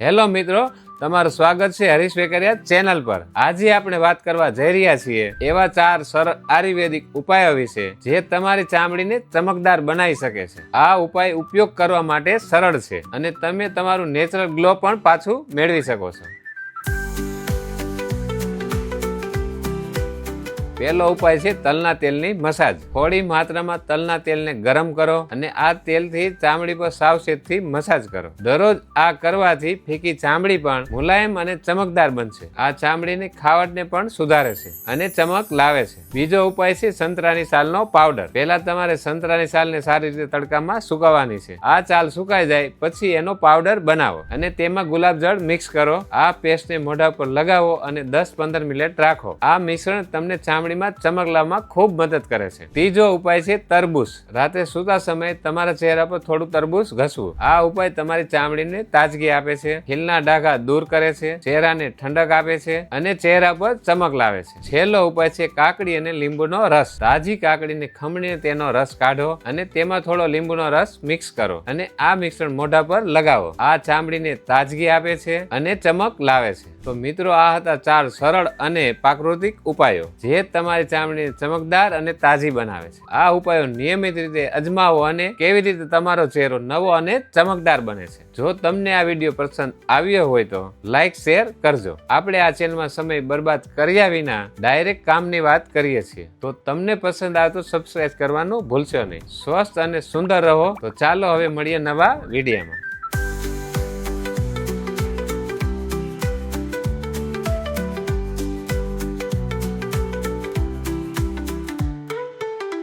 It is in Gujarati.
હેલો મિત્રો, તમારું સ્વાગત છે હરીશ વેકરિયા ચેનલ પર. આજે આપણે વાત કરવા જઈ રહ્યા છીએ એવા ચાર સરળ આયુર્વેદિક ઉપાયો વિશે, જે તમારી ચામડીને ચમકદાર બનાવી શકે છે. આ ઉપાય ઉપયોગ કરવા માટે સરળ છે અને તમે તમારું નેચરલ ગ્લો પણ પાછું મેળવી શકો છો. પહેલો ઉપાય છે તલના તેલની મસાજ. થોડી માત્રામાં તલના તેલને ગરમ કરો અને આ તેલથી ચામડી પર સાવચેતથી મસાજ કરો. દરરોજ આ કરવાથી ફીકી ચામડી પણ મુલાયમ અને ચમકદાર બનશે. આ ચામડીની ખાવટને પણ સુધારે છે અને ચમક લાવે છે. બીજો ઉપાય છે સંતરાની સાલનો પાવડર. પહેલા તમારે સંતરાની સાલને સારી રીતે તડકામાં સુકાવવાની છે. આ ચાલ સુકાઈ જાય પછી એનો પાવડર બનાવો અને તેમાં ગુલાબજળ મિક્સ કરો. આ પેસ્ટને મોઢા પર લગાવો અને દસ પંદર મિનિટ રાખો. આ મિશ્રણ તમને ચામડીમાં ચમક લાવવામાં ખૂબ મદદ કરે છે. ત્રીજો ઉપાય છે તરબૂચ. રાતે સૂતા સમયે તમારા ચહેરા પર થોડું તરબૂચ ઘસવું. આ ઉપાય તમારી ચામડીને તાજગી આપે છે, ખીલના ડાઘા દૂર કરે છે, ચહેરાને ઠંડક આપે છે અને ચહેરા પર ચમક લાવે છે. છેલ્લો ઉપાય છે કાકડી અને લીંબુનો રસ. તાજી કાકડીને ખમણીને તેનો રસ કાઢો અને તેમાં થોડો લીંબુનો રસ મિક્સ કરો અને આ મિશ્રણ મોઢા પર લગાવો. આ ચામડીને તાજગી આપે છે અને ચમક લાવે છે. તો મિત્રો, આ હતા ચાર સરળ અને પ્રાકૃતિક ઉપાયો. જે તમારી ચામડીને ચમકદાર અને તાજી બનાવે છે. આ ઉપાયો નિયમિત રીતે અજમાવો અને કેવી રીતે તમારો ચહેરો નવો અને ચમકદાર બને છે. જો તમને આ વીડિયો પસંદ આવ્યો હોય તો લાઈક, શેર કરજો. આપણે આ ચેનલમાં સમય બરબાદ કર્યા વિના ડાયરેક્ટ કામની વાત કરીએ છીએ. તો તમને પસંદ આવે તો સબસ્ક્રાઇબ કરવાનું ભૂલશો નહીં. સ્વસ્થ અને સુંદર રહો. તો ચાલો હવે મળીએ નવા વિડીયોમાં.